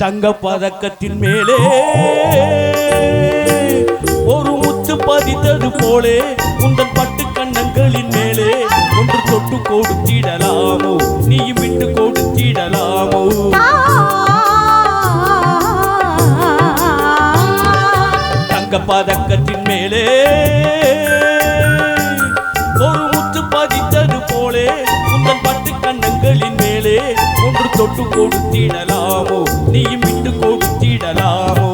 தங்க பதக்கத்தின் மேலே. ஒரு முத்து பதித்தது போலே உந்தன் பட்டு கண்ணங்களின் மேலே. ஒன்று தொட்டு கொடுத்திடலாமோ நீயும் விட்டு கொடுத்திடலாமோ. தங்க பதக்கத்தின் மேலே. தொட்டு கொடுத்திடலாமோ நீயும் விட்டு கொடுத்திடலாமோ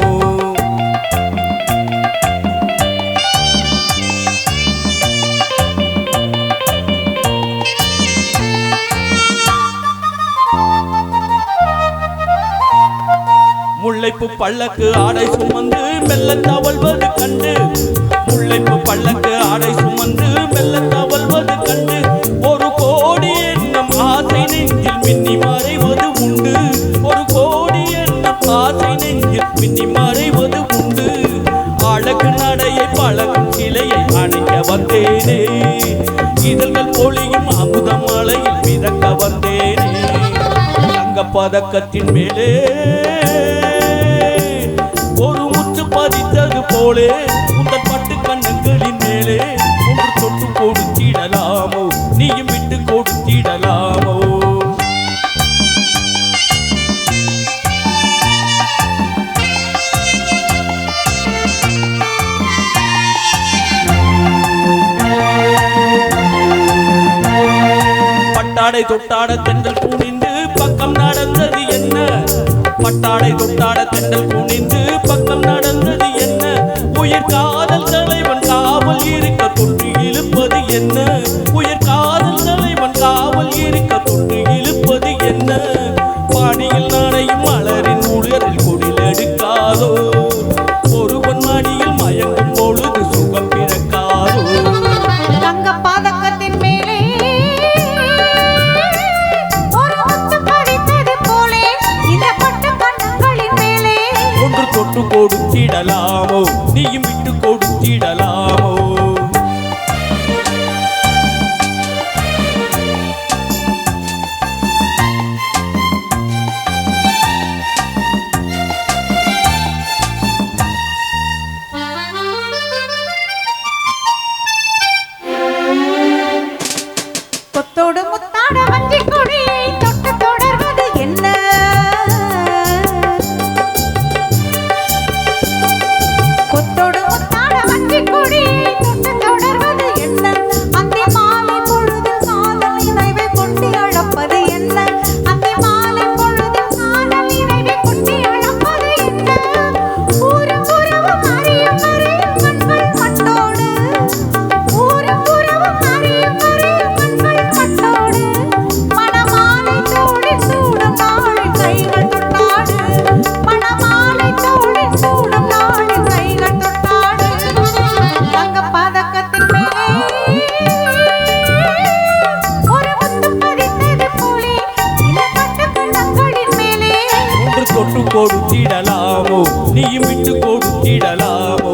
முல்லைப்பு பள்ளக்கு ஆடை சுமந்து மெல்ல தவழ்வது கண்டு. முல்லைப்பு பள்ளக்கு ஆடை சுமந்து மெல்ல வந்தேனே. இதழ்கள் பொழியும் அமுத மலையில் மிதக்க வந்தேனே. தங்க பதக்கத்தின் மேலே ஒரு முற்று பதித்தது போலே. பட்டாடை தொட்டாட தென்றல் குனிந்து பக்கம் நடந்தது என்ன? பட்டாடை தொட்டாட தென்றல் குனிந்து பக்கம் நடந்தது என்ன? உயிர் காதல் தலைவன் காவல் இருக்க தொன்று இழுப்பது என்ன? உயிர் காதல் தலைவன் காவல் இருக்க தொன்று இழுப்பது என்ன? நீயும் விட்டு கொடுத்திடலாமோ? கொத்தோடு முத்தாட வஞ்சி கொடியை கொடுத்திடலாமோ நீயும் விட்டு கொடுத்திடலாமோ